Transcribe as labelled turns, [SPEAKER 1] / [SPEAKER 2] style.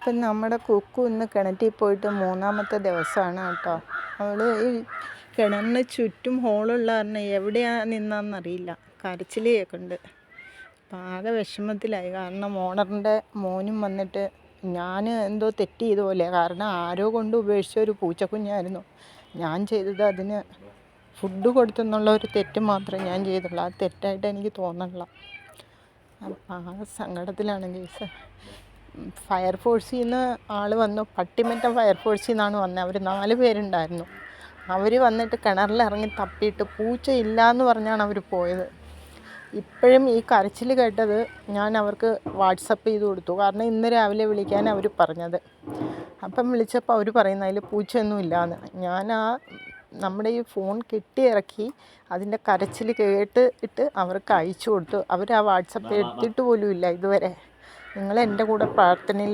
[SPEAKER 1] ഇപ്പം നമ്മുടെ കുക്കു ഇന്ന് കിണറ്റിൽ പോയിട്ട് മൂന്നാമത്തെ ദിവസമാണ് കേട്ടോ. അവൾ ഈ കിണറിന് ചുറ്റും ഹോളുള്ള കാരണം എവിടെയാണ് നിന്നാന്നറിയില്ല കരച്ചിൽ കേൾക്കുന്നുണ്ട് അപ്പം ആകെ വിഷമത്തിലായി. കാരണം ഓണറിന്റെ മോനും വന്നിട്ട് ഞാൻ എന്തോ തെറ്റ് ചെയ്ത പോലെ. കാരണം ആരോ കൊണ്ട് ഉപേക്ഷിച്ച ഒരു പൂച്ചക്കുഞ്ഞായിരുന്നു. ഞാൻ ചെയ്തത് അതിന് ഫുഡ് കൊടുത്തെന്നുള്ള ഒരു തെറ്റ് മാത്രമേ ഞാൻ ചെയ്തുള്ളൂ. ആ തെറ്റായിട്ട് എനിക്ക് തോന്നണില്ല. അപ്പം ആ സങ്കടത്തിലാണ് കേസ് ഫയർഫോഴ്സിൽ നിന്ന് ആൾ വന്നു. പട്ടിമറ്റം ഫയർഫോഴ്സിൽ നിന്നാണ് വന്നത് അവർ നാല് പേരുണ്ടായിരുന്നു. അവർ വന്നിട്ട് കിണറിലിറങ്ങി തപ്പിയിട്ട് പൂച്ച ഇല്ല എന്ന് പറഞ്ഞാണ് അവർ പോയത്. ഇപ്പോഴും ഈ കരച്ചിൽ കേട്ടത് ഞാൻ അവർക്ക് വാട്സപ്പ് ചെയ്ത് കൊടുത്തു. കാരണം ഇന്ന് രാവിലെ വിളിക്കാൻ അവർ പറഞ്ഞത്. അപ്പം വിളിച്ചപ്പോൾ അവർ പറയുന്ന അതിൽ പൂച്ചയൊന്നും ഇല്ലയെന്ന് ഞാൻ ആ നമ്മുടെ ഈ ഫോൺ കെട്ടിയിറക്കി അതിന്റെ കരച്ചിൽ കേട്ട് ഇട്ട് അവർക്ക് അയച്ചു കൊടുത്തു. അവർ ആ വാട്സപ്പ് എടുത്തിട്ട് പോലും ഇല്ല ഇതുവരെ. നിങ്ങൾ എന്റെ കൂടെ പ്രാർത്ഥനയിൽ